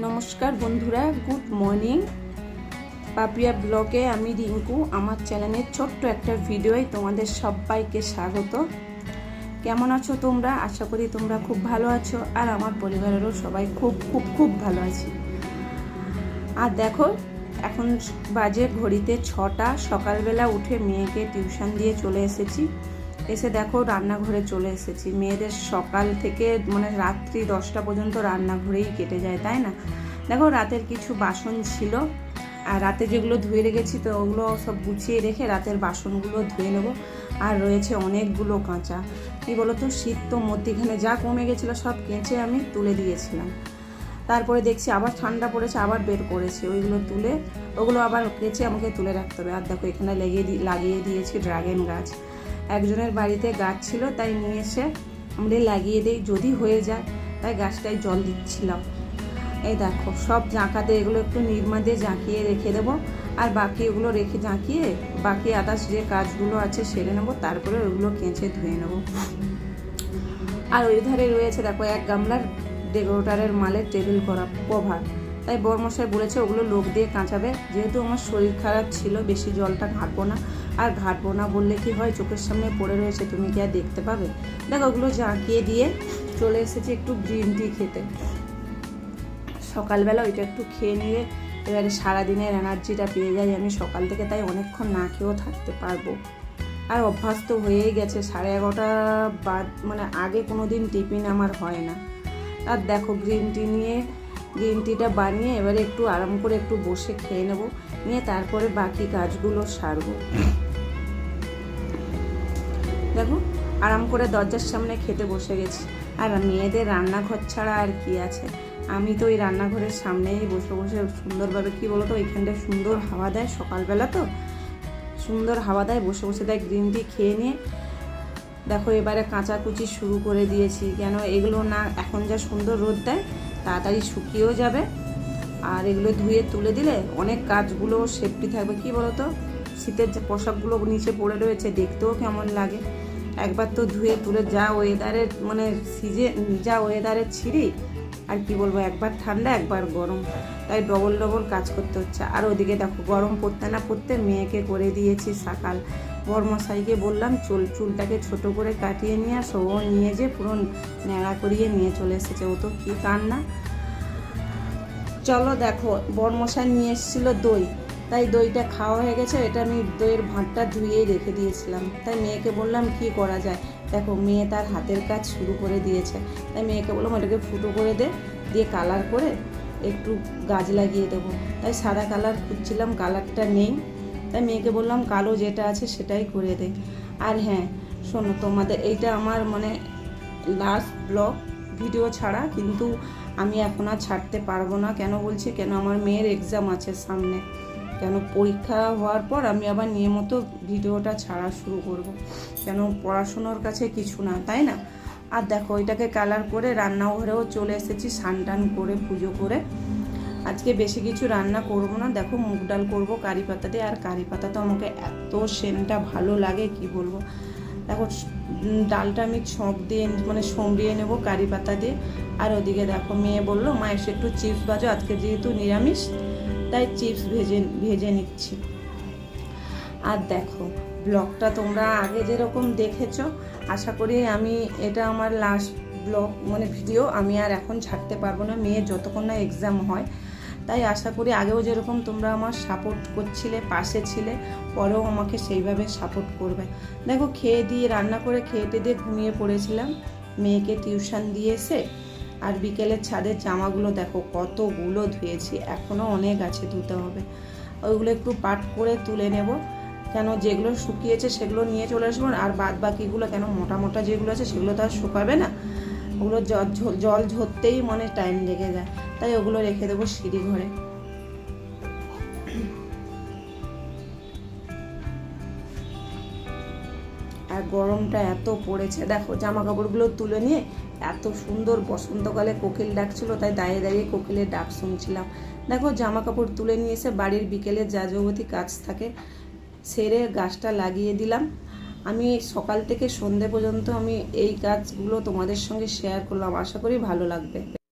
নমস্কার বন্ধুরা, good morning. Papiya ব্লগে আমি রিঙ্কু, আমার চ্যানেলের ছোট্ট একটা ভিডিওয় তোমাদের সবাইকে স্বাগত। কেমন আছো তোমরা? আশা করি তোমরা খুব ভালো আছো, আর আমার পরিবারেরও সবাই খুব খুব খুব ভালো আছে। আর দেখো, এখন বাজে ঘড়িতে ছটা, সকালবেলা উঠে মেয়েকে টিউশন দিয়ে চলে এসেছি। এসে দেখো রান্নাঘরে চলে এসেছি। মেয়েদের সকাল থেকে মানে রাত্রি দশটা পর্যন্ত রান্নাঘরেই কেটে যায়, তাই না? দেখো রাতের কিছু বাসন ছিল, আর রাতে যেগুলো ধুয়ে রেখেছি তো ওগুলো সব গুছিয়ে রেখে রাতের বাসনগুলো ধুয়ে নেব। আর রয়েছে অনেকগুলো কাঁচা। কী বলো তো শীত তো মধ্যিখানে যা কমে গেছিল সব কেঁচে আমি তুলে দিয়েছিলাম। তারপরে দেখছি আবার ঠান্ডা পড়েছে, আবার বের করেছি। ওইগুলো তুলে, ওগুলো আবার কেঁচে আমাকে তুলে রাখতে হবে। আর দেখো এখানে লেগে দি, লাগিয়ে দিয়েছি ড্রাগন গাছ। একজনের বাড়িতে গাছ ছিল, তাই নিয়ে এসে আমরা লাগিয়ে দিই, যদি হয়ে যায়, তাই গাছটায় জল দিচ্ছিলাম। এই দেখো, সব জাঁকাতে এগুলো একটু নির্মা দিয়ে জাঁকিয়ে রেখে দেবো, আর বাকি ওগুলো রেখে জাঁকিয়ে বাকি আদার্স যে কাজগুলো আছে সেরে নেব, তারপরে ওগুলো কেঁচে ধুয়ে নেব। আর ওই ধারে রয়েছে, দেখো, এক গামলার ডেকোরেটারের মালের টেবিল করা, কভার। তাই বরমশাই বলেছে ওগুলো লোক দিয়ে কাঁচাবে। যেহেতু আমার শরীর খারাপ ছিল, বেশি জলটা ঘাটবো না। আর ঘাটবো না বললে কি হয়? চোখের সামনে পড়ে রয়েছে, তুমি কি আর দেখতে পাবে? দেখো, ওগুলো জাঁকিয়ে দিয়ে চলে এসেছি একটু গ্রিন টি খেতে। সকালবেলা ওইটা একটু খেয়ে নিয়ে এবারে সারাদিনের এনার্জিটা পেয়ে যাই আমি সকাল থেকে, তাই অনেকক্ষণ না খেয়েও থাকতে পারব। আর অভ্যাস তো হয়েই গেছে, সাড়ে এগারোটা বাদ মানে আগে কোনো দিন টিফিন আমার হয় না। আর দেখো, গ্রিন টি নিয়ে গ্রিন টিটা বানিয়ে এবারে একটু আরাম করে একটু বসে খেয়ে নেব। নিয়ে তারপরে বাকি কাজগুলো সারবো। দেখো, আরাম করে দরজার সামনে খেতে বসে গেছি। আর মেয়েদের রান্নাঘর ছাড়া আর কি আছে? আমি তো ওই রান্নাঘরের সামনেই বসে বসে সুন্দরভাবে, কি বলো তো ওইখানটায় সুন্দর হাওয়া দেয় সকালবেলা তো। সুন্দর হাওয়া দেয়, বসে বসে দেয় গ্রিন টি খেয়ে নিয়ে। দেখো, এবারে কাঁচাকুচি শুরু করে দিয়েছি। কেন, এগুলো না এখন যা সুন্দর রোদ দেয় তাড়াতাড়ি শুকিয়েও যাবে। আর এগুলো ধুয়ে তুলে দিলে অনেক কাজগুলো সেফটি থাকবে। কি বলতো? শীতের যে পোশাকগুলো নিচে পড়ে রয়েছে, দেখতেও কেমন লাগে। একবার তো ধুয়ে তুলে যা ওয়েদারের মানে সিজে যা ওয়েদারের ছিঁড়ি আর কি বলব, একবার ঠান্ডা, একবার গরম। তাই ডবল ডবল কাজ করতে হচ্ছে। আর ওদিকে দেখো, গরম পড়তে না পড়তে মেয়েকে করে দিয়েছি সকাল। বর্মশাইকে বললাম, চুল, চুলটাকে ছোট করে কাটিয়ে নিয়ে আসো। ও নিয়ে যে পুরো ন্যাড়া করিয়ে নিয়ে চলে এসেছে। ও তো কী কান্না? চলো দেখো, বর্মশাই নিয়ে এসেছিল দই। তাই দইটা খাওয়া হয়ে গেছে, এটা আমি দইয়ের ভাঁটটা ধুয়েই রেখে দিয়েছিলাম। তাই মেয়েকে বললাম, কি করা যায়? দেখো, মেয়ে তার হাতের কাজ শুরু করে দিয়েছে। তাই মেয়েকে বললাম, ওটাকে ফুটো করে দে, দিয়ে কালার করে একটু গাছ লাগিয়ে দেবো। তাই সাদা কালার খুঁজছিলাম, কালারটা নেই। তাই মেয়েকে বললাম, কালো যেটা আছে সেটাই করে দে। আর হ্যাঁ শোনো, তোমাদের এইটা আমার মানে লাস্ট ব্লগ ভিডিও ছাড়া, কিন্তু আমি এখন আর ছাড়তে পারব না। কেন বলছি? কেন আমার মেয়ের এক্সাম আছে সামনে। কেন পরীক্ষা হওয়ার পর আমি আবার নিয়মিত ভিডিওটা ছাড়া শুরু করব। কেন পড়াশুনোর কাছে কিছু না, তাই না? আর দেখো, ওইটাকে কালার করে রান্নাঘরেও চলে এসেছি, স্নান টান করে, পুজো করে। আজকে বেশি কিছু রান্না করব না। দেখো, মুগ ডাল করব, কারি পাতা দিয়ে। আর কারি পাতা তো আমাকে এত সেন্টটা ভালো লাগে, কি বলব? দেখো, ডালটা আমি ছঁক দিয়ে মানে সমড়িয়ে নেব কারি পাতা দিয়ে। আর ওদিকে দেখো, মেয়ে বলল, মা, এসে একটু চিপস বাজো আজকে যেহেতু নিরামিষ তাই চিপস ভেজে ভেজে নিচ্ছি। আর দেখো, ব্লগটা তোমরা আগে যেরকম দেখেছ, আশা করি আমি এটা আমার লাস্ট ব্লগ মানে ভিডিও আমি আর এখন ছাড়তে পারব না, মেয়ের যতক্ষণ না এক্সাম হয়। তাই আশা করি আগেও যেরকম তোমরা আমার সাপোর্ট করছিলে, পাশে ছিলে, পরেও আমাকে সেইভাবে সাপোর্ট করবে। দেখো, খেয়ে দিয়ে, রান্না করে খেয়ে দিয়ে ঘুমিয়ে পড়েছিলাম। মেয়েকে টিউশন দিয়ে এসে আর বিকেলের ছাদের জামাগুলো দেখো, কতগুলো ধুয়েছি। এখনও অনেক আছে ধুতে হবে। ওইগুলো একটু পাট করে তুলে নেব। কেন যেগুলো শুকিয়েছে সেগুলো নিয়ে চলে আসব, আর বাদ বাকিগুলো কেন মোটা মোটা যেগুলো আছে সেগুলো তো আর শুকাবে না। ওগুলো জল জল ঝরতেই মনে টাইম লেগে যায়। তাই ওগুলো রেখে দেবো সিঁড়ি ঘরে। গরমটা এত পড়েছে। দেখো জামা কাপড়গুলো তুলে নিয়ে এত সুন্দর বসন্তকালে কোকিল ডাকছিল তাই দাঁড়িয়ে দাঁড়িয়ে কোকিলের ডাক শুনছিলাম। দেখো জামা কাপড় তুলে নিয়ে এসে বাড়ির বিকেলে যা যাবতী কাজ থাকে, সেরে গাছটা লাগিয়ে দিলাম। আমি সকাল থেকে সন্ধে পর্যন্ত আমি এই কাজগুলো তোমাদের সঙ্গে শেয়ার করলাম। আশা করি ভালো লাগবে।